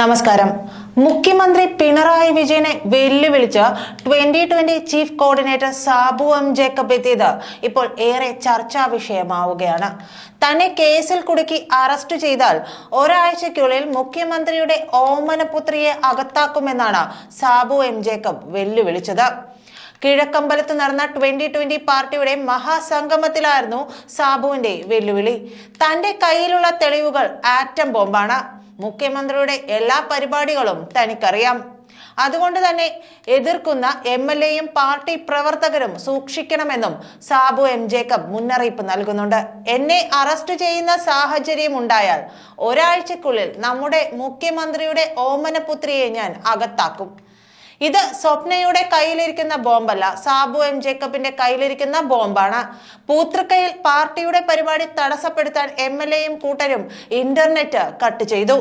നമസ്കാരം. മുഖ്യമന്ത്രി പിണറായി വിജയനെ വെല്ലുവിളിച്ച് twenty twenty chief coordinator Sabu M Jacob എത്തിയത് ഇപ്പോൾ ഏറെ ചർച്ചാ വിഷയമാവുകയാണ്. തന്നെ കേസിൽ കുടുക്കി അറസ്റ്റ് ചെയ്താൽ ഒരാഴ്ചയ്ക്കുള്ളിൽ മുഖ്യമന്ത്രിയുടെ ഓമനപുത്രിയെ അകത്താക്കുമെന്നാണ് സാബു എം ജേക്കബ് വെല്ലുവിളിച്ചത്. കിഴക്കമ്പലത്ത് നടന്ന ട്വന്റി ട്വന്റി പാർട്ടിയുടെ മഹാസംഗമത്തിലായിരുന്നു സാബുവിന്റെ വെല്ലുവിളി. തന്റെ കയ്യിലുള്ള തെളിവുകൾ ആറ്റം ബോംബാണ്. മുഖ്യമന്ത്രിയുടെ എല്ലാ പരിപാടികളും തനിക്കറിയാം. അതുകൊണ്ട് തന്നെ എതിർക്കുന്ന എം എൽ എയും പാർട്ടി പ്രവർത്തകരും സൂക്ഷിക്കണമെന്നും സാബു എം ജേക്കബ് മുന്നറിയിപ്പ് നൽകുന്നുണ്ട്. എന്നെ അറസ്റ്റ് ചെയ്യുന്ന സാഹചര്യം ഉണ്ടായാൽ ഒരാഴ്ചക്കുള്ളിൽ നമ്മുടെ മുഖ്യമന്ത്രിയുടെ ഓമനപുത്രിയെ ഞാൻ അകത്താക്കും. ഇത് സ്വപ്നയുടെ കയ്യിലിരിക്കുന്ന ബോംബല്ല. സാബു എം ജേക്കബിന്റെ കയ്യിലിരിക്കുന്ന ബോംബാണ്. പൂത്തൃക്കയിൽ പാർട്ടിയുടെ പരിപാടി തടസ്സപ്പെടുത്താൻ എം എൽ എയും കൂട്ടരും ഇന്റർനെറ്റ് കട്ട് ചെയ്തു.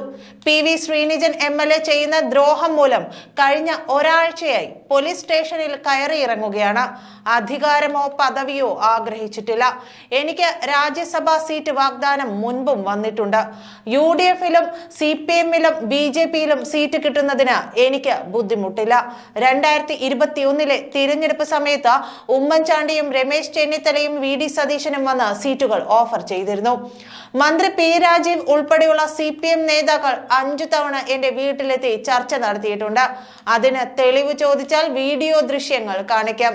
P V Sreenijan M L A ചെയ്യുന്ന ദ്രോഹം മൂലം കഴിഞ്ഞ ഒരാഴ്ചയായി പോലീസ് സ്റ്റേഷനിൽ കയറി ഇറങ്ങുകയാണ്. അധികാരമോ പദവിയോ ആഗ്രഹിച്ചിട്ടില്ല. എനിക്ക് രാജ്യസഭാ സീറ്റ് വാഗ്ദാനം മുൻപും വന്നിട്ടുണ്ട്. യു ഡി എഫിലും സി പി എമ്മിലും ബി ജെ പിയിലും സീറ്റ് കിട്ടുന്നതിന് എനിക്ക് ബുദ്ധിമുട്ടില്ല. രണ്ടായിരത്തി ഇരുപത്തി ഒന്നിലെ തിരഞ്ഞെടുപ്പ് സമയത്ത് ഉമ്മൻചാണ്ടിയും രമേശ് ചെന്നിത്തലയും വി ഡി സതീശനും വന്ന് സീറ്റുകൾ ഓഫർ ചെയ്തിരുന്നു. മന്ത്രി പി രാജീവ് ഉൾപ്പെടെയുള്ള സി പി എം നേതാക്കൾ അഞ്ചു തവണ എന്റെ വീട്ടിലെത്തി ചർച്ച നടത്തിയിട്ടുണ്ട്. അതിന് തെളിവ് ചോദിച്ചാൽ വീഡിയോ ദൃശ്യങ്ങൾ കാണിക്കാം.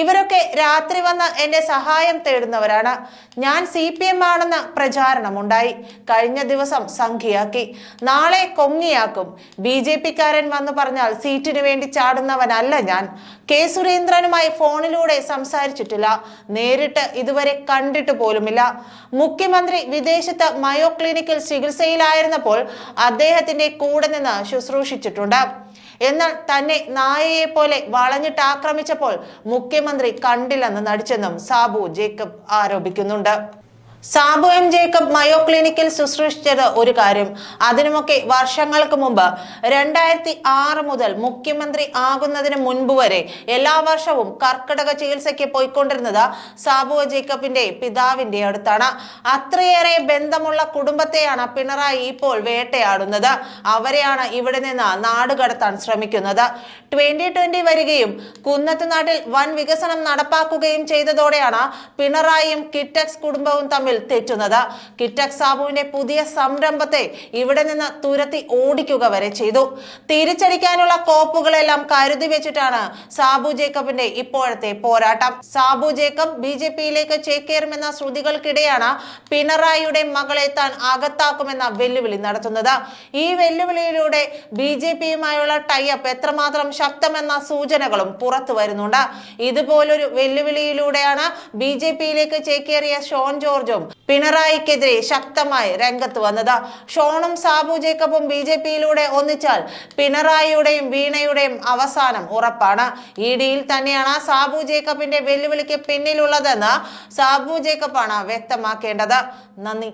ഇവരൊക്കെ രാത്രി വന്ന് എന്റെ സഹായം തേടുന്നവരാണ്. ഞാൻ സി പി എം ആണെന്ന് പ്രചാരണമുണ്ടായി. കഴിഞ്ഞ ദിവസം സംഖ്യയാക്കി. നാളെ കൊങ്ങിയാക്കും. ബി ജെ പിക്കാരൻ വന്നു പറഞ്ഞാൽ സീറ്റിനു വേണ്ടി ചാടുന്നവനല്ല ഞാൻ. കെ സുരേന്ദ്രനുമായി ഫോണിലൂടെ സംസാരിച്ചിട്ടില്ല. നേരിട്ട് ഇതുവരെ കണ്ടിട്ട് പോലുമില്ല. മുഖ്യമന്ത്രി വിദേശത്ത് മയോ ക്ലിനിക്കിൽ ചികിത്സയിലായിരുന്നപ്പോൾ അദ്ദേഹത്തിന്റെ കൂടെ നിന്ന് ശുശ്രൂഷിച്ചിട്ടുണ്ട്. എന്നാൽ തന്നെ നായയെ പോലെ വളഞ്ഞിട്ട് ആക്രമിച്ചപ്പോൾ മുഖ്യമന്ത്രി കണ്ടില്ലെന്ന് നടിച്ചെന്നും സാബു ജേക്കബ് ആരോപിക്കുന്നുണ്ട്. സാബു എം ജേക്കബ് മയോ ക്ലിനിക്കിൽ ശുശ്രൂഷിച്ചത് ഒരു കാര്യം. അതിനുമൊക്കെ വർഷങ്ങൾക്ക് മുമ്പ് രണ്ടായിരത്തി ആറ് മുതൽ മുഖ്യമന്ത്രി ആകുന്നതിന് മുൻപ് വരെ എല്ലാ വർഷവും കർക്കിടക ചികിത്സയ്ക്ക് പോയിക്കൊണ്ടിരുന്നത് സാബു ജേക്കബിന്റെ പിതാവിന്റെ അടുത്താണ്. അത്രയേറെ ബന്ധമുള്ള കുടുംബത്തെയാണ് പിണറായി ഇപ്പോൾ വേട്ടയാടുന്നത്. അവരെയാണ് ഇവിടെ നിന്ന് നാട് കടത്താൻ ശ്രമിക്കുന്നത്. ട്വന്റി ട്വന്റി വരികയും കുന്നത്തുനാട്ടിൽ വൻ വികസനം നടപ്പാക്കുകയും ചെയ്തതോടെയാണ് പിണറായിയും കിറ്റക്സ് കുടുംബവും തമ്മിൽ തെറ്റുന്നത്. കിറ്റക് സാബുവിന്റെ പുതിയ സംരംഭത്തെ ഇവിടെ നിന്ന് തുരത്തി ഓടിക്കുക വരെ ചെയ്തു. തിരിച്ചടിക്കാനുള്ള കോപ്പുകളെല്ലാം കരുതി വെച്ചിട്ടാണ് സാബു ജേക്കബിന്റെ ഇപ്പോഴത്തെ പോരാട്ടം. സാബു ജേക്കബ് ബി ജെ പിയിലേക്ക് ചേക്കേറുമെന്ന ശ്രുതികൾക്കിടെയാണ് പിണറായിയുടെ മകളെ താൻ അകത്താക്കുമെന്ന വെല്ലുവിളി നടത്തുന്നത്. ഈ വെല്ലുവിളിയിലൂടെ ബി ജെ പിയുമായുള്ള ടൈഅപ്പ് എത്രമാത്രം ശക്തമെന്ന സൂചനകളും പുറത്തു വരുന്നുണ്ട്. ഇതുപോലൊരു വെല്ലുവിളിയിലൂടെയാണ് ബി ജെ പിയിലേക്ക് ചേക്കേറിയ ഷോൺ ജോർജും പിണറായിക്കെതിരെ ശക്തമായി രംഗത്ത് വന്നത്. ഷോണും സാബു ജേക്കബും ബി ജെ പിയിലൂടെ ഒന്നിച്ചാൽ പിണറായിയുടെയും വീണയുടെയും അവസാനം ഉറപ്പാണ്. ഇ ഡിയിൽ തന്നെയാണ് സാബു ജേക്കബിന്റെ വെല്ലുവിളിക്ക് പിന്നിലുള്ളതെന്ന് സാബു ജേക്കബാണ് വ്യക്തമാക്കേണ്ടത്. നന്ദി.